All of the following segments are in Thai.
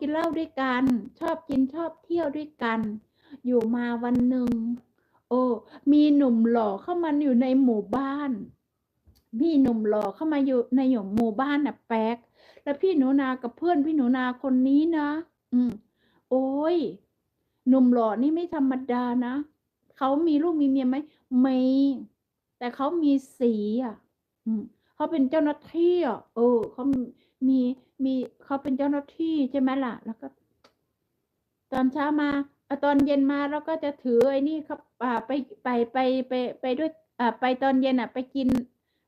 กินเหล้าด้วยกัน ชอบกินชอบเที่ยวด้วยกัน อยู่มาวันหนึ่งโอ้มีหนุ่มหล่อเข้ามาอยู่ในหมู่บ้าน มีหนุ่มหล่อเข้ามาอยู่ในหมู่บ้านน่ะแป๊ก แล้วพี่หนูนากับเพื่อนพี่หนูนาคนนี้นะ อืม โอ้ยหนุ่มหล่อนี่ไม่ธรรมดานะเขามีลูกมีเมียไหมไม่แต่เขามีสีอะ อืม เขาเป็นเจ้าหน้าที่อะเออเขามีมีเขาเป็นเจ้าหน้าที่ใช่ไหมล่ะ แล้วก็ ตอนเช้ามาอตอนเย็นมาเราก็จะถือไอ้นี่ครับอ่าไปไปไปไปไปด้วยอ่าไปตอนเย็นอะ ไปกิน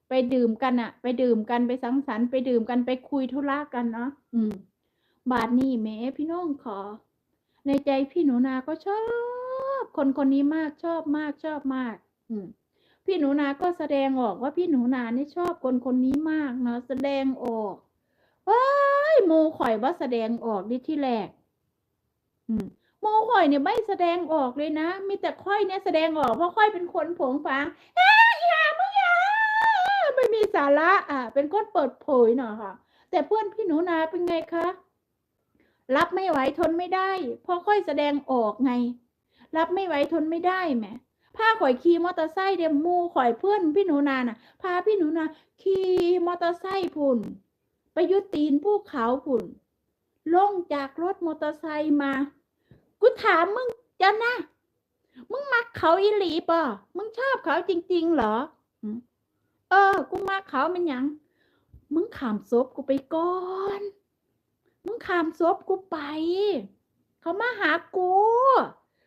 ไปดื่มกันอะ ไปดื่มกันไปสังสรรค์ไปดื่มกันไปคุยธุระกันเนาะอืม บาทนี่แม่พี่น้องขอ ในใจพี่หนูนาก็ชอบ คนคนนี้มากชอบมากชอบมาก อืม พี่หนูนาก็แสดงออกว่าพี่หนูนานี่ชอบคนคนนี้มากเนาะแสดงออกว้ายหมู่ข่อยบ่าแสดงออกดิที่แรกอืมหมู่ข่อยเนี่ยไม่แสดงออกเลยนะมีแต่ค่อยเนี่ยแสดงออกเพราะค่อยเป็นคนผงผางเอ้ยอย่ามึงอย่าไม่มีสาระอะ เป็นคนเปิดเผยหน่อยค่ะ แต่เพื่อนพี่หนูนาเป็นไงคะรับไม่ไหวทนไม่ได้เพราะค่อยแสดงออกไง รับไม่ไหวทนไม่ได้แหม พาข่อยขี่มอเตอร์ไซค์เดมมูข่อยเพื่อนพี่หนูนาน่ะ พาพี่หนูนาขี่มอเตอร์ไซค์พุ่น ไปยุตีนภูเขาพุ่น ลงจากรถมอเตอร์ไซค์มา กูถามมึงจะนะมึงมักเขาอีหลีป่ะมึงชอบเขาจริง ๆ เหรอ เออ กูมักเขาเป็นยัง มึงขามศพกูไปก่อน มึงขามศพกูไป เขามาหากู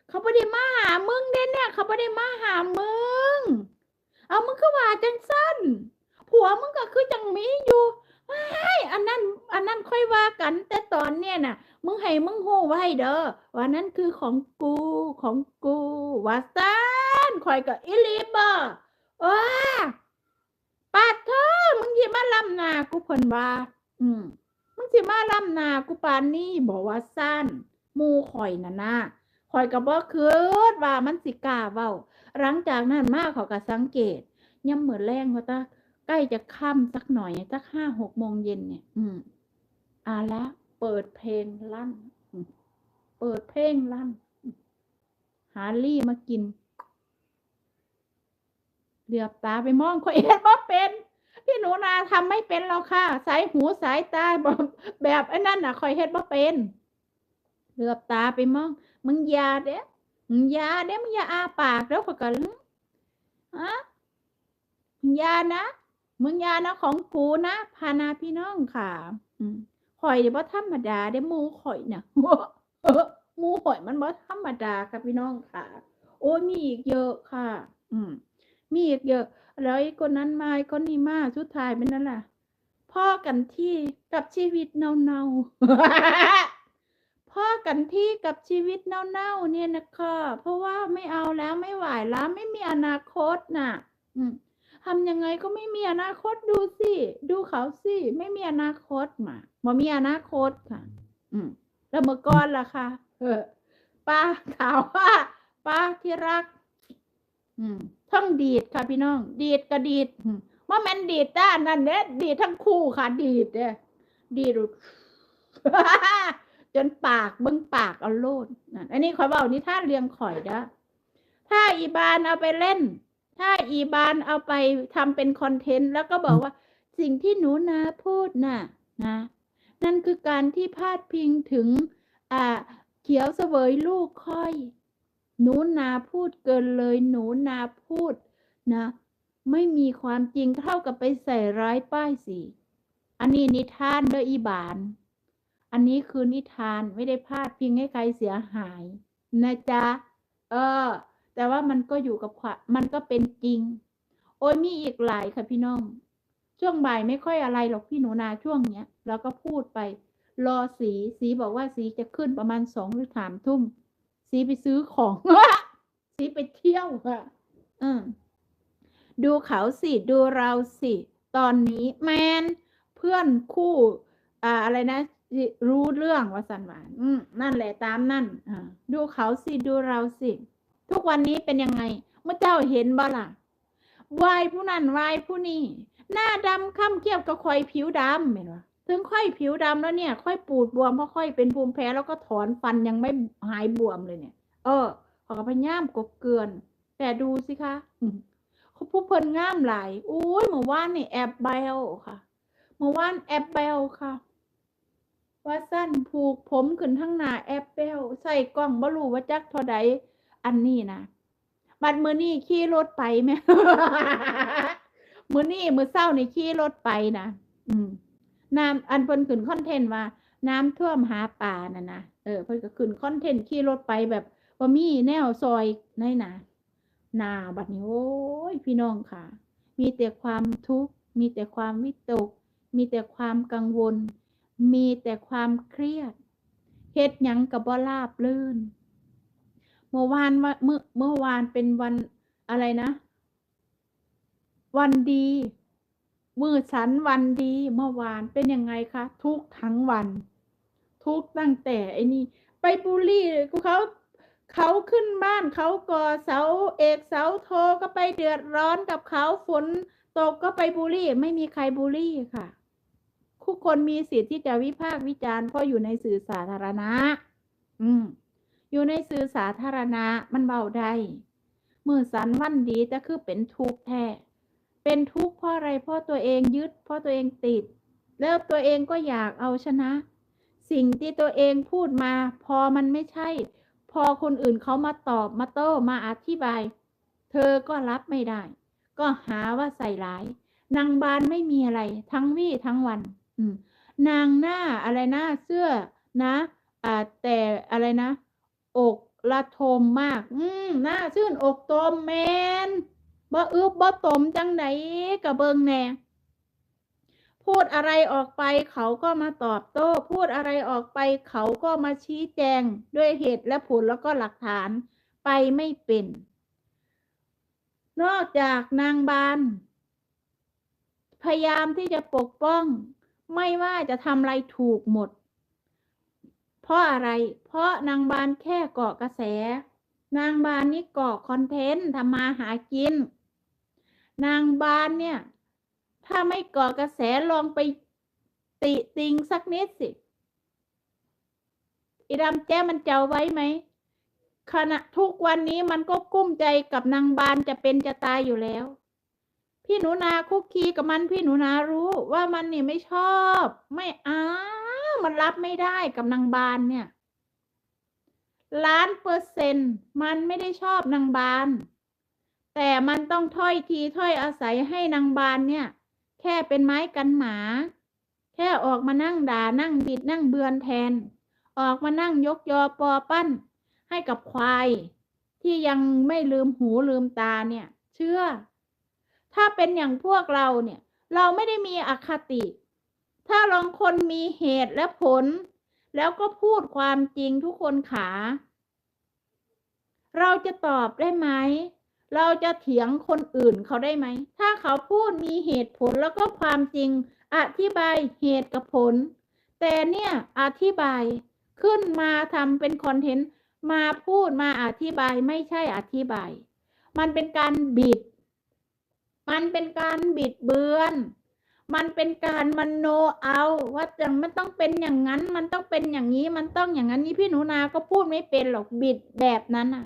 เขาไม่ได้มาหามึงเด้เนี่ยเขาไม่ได้มาหามึง เอามึงก็ว่าจังสั้นผัวมึงก็คือจังมีอยู่ไม่อันนั้น อันนั้นค่อยว่ากัน แต่ตอนเนี้ยน่ะ มึงให้มึงหูไว้เด้อว่านั้นคือของกูของกูว่าซันข่อยกับอิลิเบอร์ว้าปาดเธอมึงสิมาลำนากูเพิ่นว่า อืมมึงสิมาลำนากูปานนี้บอกว่าสั้นมูข่อยน่ะนะ ข่อยก็บ่คิดว่ามันสิกล้าเว้าหลังจากนั้นมาเขาก็สังเกตย่ำเหมือนแรงว่าตาใกล้จะค่ำสักหน่อยสักห้าหกโมงเย็นเนี่ย อืมอ่าละเปิดเพลงลั่น เปิดเพลงลั่น หาลี่มากิน เหลือบตาไปมองข่อยเห็นว่าเป็น พี่หนูนาทำไม่เป็นหรอกค่ะ สายหูสายตาแบบแบบไอ้นั่นน่ะคอยเฮ็ดบ่เป็น เหลือบตาไปมอง มึงยาเด้มึงยาเด้มึงอย่าอาปากแล้วก็กันฮะมึงยานะมึงยานะของกูนะพานาพี่น้องค่ะ อืมข่อยเดี๋ยวบ่ธรรมดาเด้มูข่อยน่ะมูข่อยมันบ่ธรรมดาค่ะพี่น้องค่ะ โอ้ยมีอีกเยอะค่ะ อืมมีอีกเยอะ แล้วไอ้คนนั้นมาไอ้คนนี้มาสุดท้ายเป็นนั่นแหละพ่อกันที่กับชีวิตเน่าๆ พ่อกันที่กับชีวิตเน่าๆเนี่ยนะคะเพราะว่าไม่เอาแล้วไม่ไหวแล้วไม่มีอนาคตน่ะทำยังไงก็ไม่มีอนาคตดูสิ ดูเขาสิ ไม่มีอนาคตมาบ่มีอนาคตค่ะ อืมแล้วเมื่อก่อนล่ะค่ะเออป้าถามว่าป้าที่รัก อืมทั้งดีดค่ะพี่น้อง ดีดก็ดีดว่าแมันดีดด้านนั่นเด้ดีดทั้งคู่ค่ะ ดีดเด้ดีด จนปากเบิ้งปากเอาโลดนั่นอันนี้ขอยบอกนิทานเรียงข่อยเด้อถ้าอีบานเอาไปเล่น ถ้าอีบานเอาไปทำเป็นคอนเทนต์แล้วก็บอกว่าสิ่งที่หนูนาพูดน่ะนะ นั่นคือการที่พาดพิงถึง อ่า เขียวเสวยลูกค่อย หนูนาพูดเกินเลย หนูนาพูดนะ ไม่มีความจริงเท่ากับไปใส่ร้ายป้ายสี อันนี้นิทานเด้ออีบาน อันนี้คือนิทานไม่ได้พาดพิงให้ใครเสียหายนะจ๊ะ เออ แต่ว่ามันก็อยู่กับความมันก็เป็นจริง โอ้ยมีอีกหลายค่ะพี่น้อง ช่วงบ่ายไม่ค่อยอะไรหรอกพี่หนูนาช่วงเนี้ยเราก็พูดไป รอสีสีบอกว่าสีจะขึ้นประมาณสองหรือสามทุ่ม สีไปซื้อของ สีไปเที่ยวค่ะ อืมดูเขาสิดูเราสิ ตอนนี้แมนเพื่อนคู่ อ่าอะไรนะรู้เรื่องว่าสันหวานอืมนั่นแหละตามนั่นอดูเขาสิ ดูเราสิ ทุกวันนี้เป็นยังไง เมื่อเจ้าเห็นบ่ล่ะวายผู้นั้นวายผู้นี้หน้าดำข้ามเกียบกับควายผิวดำเห็นปะถึงค่อยผิวดำแล้วเนี่ย ค่อยปูดบวมเพราะค่อยเป็นภูมิแพ้แล้วก็ถอนฟันยังไม่หายบวมเลยเนี่ย เออขอกระพยายามกบเกลือนแต่ดูสิคะเขาผู้เพิ่นงามหลายอุ้ยเมื่อวานนี่แอบเบลค่ะเมื่อวานแอบเบลค่ะ ว่าสั้นผูกผมขึ้นทั้งหน้าแอบเบลใส่กล้องบ่รู้ว่าจักเท่าใดอันนี้นะบัดมือนี่ขี่รถไปไหมมือนี่มือเศร้านี่ขี่รถไปนะอืมน้ำอันเพิ่นขึ้นคอนเทนต์ว่า น้ำท่วมหาป่าน่ะนะเออเพิ่นก็ขึ้นคอนเทนต์ขี่รถไปแบบว่ามีแนวซอยในนะนาบัดนี้โอ้ยพี่น้องค่ะ มีแต่ความทุกข์มีแต่ความวิตก มีแต่ความกังวล มีแต่ความเครียดเฮ็ดยังกับบ่ราบลื่น เมื่อวานว่าเมื่อเมื่อวานเป็นวันอะไรนะ วันดีมือฉันวันดีเมื่อวานเป็นยังไงคะ ทุกทั้งวัน ทุกตั้งแต่ไอ้นี่ ไปบูลลี่เขาเขาขึ้นบ้านเขาก่อเสาเอกเสาโทก็ไปเดือดร้อนกับเขาฝนตกก็ไปบูลลี่ ไม่มีใครบูลลี่ค่ะ ทุกคนมีสิทธิ์ที่จะวิพากษ์วิจารณ์เพราะอยู่ในสื่อสาธารณะ อืม อยู่ในสื่อสาธารณะมันเบาได้มือสันวันดีแต่คือเป็นทุกข์แท้ เป็นทุกข์เพราะอะไรเพราะตัวเองยึด เพราะตัวเองติด แล้วตัวเองก็อยากเอาชนะ สิ่งที่ตัวเองพูดมา พอมันไม่ใช่ พอคนอื่นเขามาตอบมาโต้มาอธิบาย เธอก็รับไม่ได้ ก็หาว่าใส่ร้ายนางบานไม่มีอะไร ทั้งวี่ทั้งวัน นางหน้าอะไรนะเสื้อนะอ่าแต่อะไรนะ อกละทมมาก อืมหน้าชื่นอกตมแมนบ่อึบบ่ตมจังไหนกะเบิงแน่พูดอะไรออกไปเขาก็มาตอบโต้ พูดอะไรออกไปเขาก็มาชี้แจงด้วยเหตุและผลแล้วก็หลักฐานไปไม่เป็น นอกจากนางบาน พยายามที่จะปกป้อง ไม่ว่าจะทำอะไรถูกหมด เพราะอะไร เพราะนางบานแค่เกาะกระแส นางบานนี่เกาะคอนเทนต์ทำมาหากิน นางบานเนี่ย ถ้าไม่เกาะกระแสลองไปติติงสักนิดสิอีดำแจ้มันเจ้าไว้ไหมขณะทุกวันนี้มันก็กุ้มใจกับนางบานจะเป็นจะตายอยู่แล้ว พี่หนูนาคุกคีกับมันพี่หนูนารู้ว่ามันนี่ไม่ชอบ ไม่อ้ามันรับไม่ได้กับนางบานเนี่ยล้านเปอร์เซ็นต์มันไม่ได้ชอบนางบาน แต่มันต้องถ้อยทีถ้อยอาศัยให้นางบานเนี่ย แค่เป็นไม้กันหมา แค่ออกมานั่งด่านั่งบิดนั่งเบือนแทน ออกมานั่งยกยอปอปั้น ให้กับควาย ที่ยังไม่ลืมหูลืมตาเนี่ย เชื่อ ถ้าเป็นอย่างพวกเราเนี่ย เราไม่ได้มีอคติ ถ้าลองคนมีเหตุและผล แล้วก็พูดความจริงทุกคนขา เราจะตอบได้ไหม เราจะเถียงคนอื่นเขาได้ไหม ถ้าเขาพูดมีเหตุผลแล้วก็ความจริง อธิบายเหตุกับผล แต่เนี่ยอธิบายขึ้นมาทำเป็นคอนเทนต์มาพูดมาอธิบายไม่ใช่อธิบาย มันเป็นการบิด มันเป็นการบิดเบือน มันเป็นการมนโนเอา ว่าจังมันต้องเป็นอย่างนั้น มันต้องเป็นอย่างนี้ มันต้องอย่างนั้นนี่พี่หนูนา ก็พูดไม่เป็นหรอกบิดแบบนั้นอะ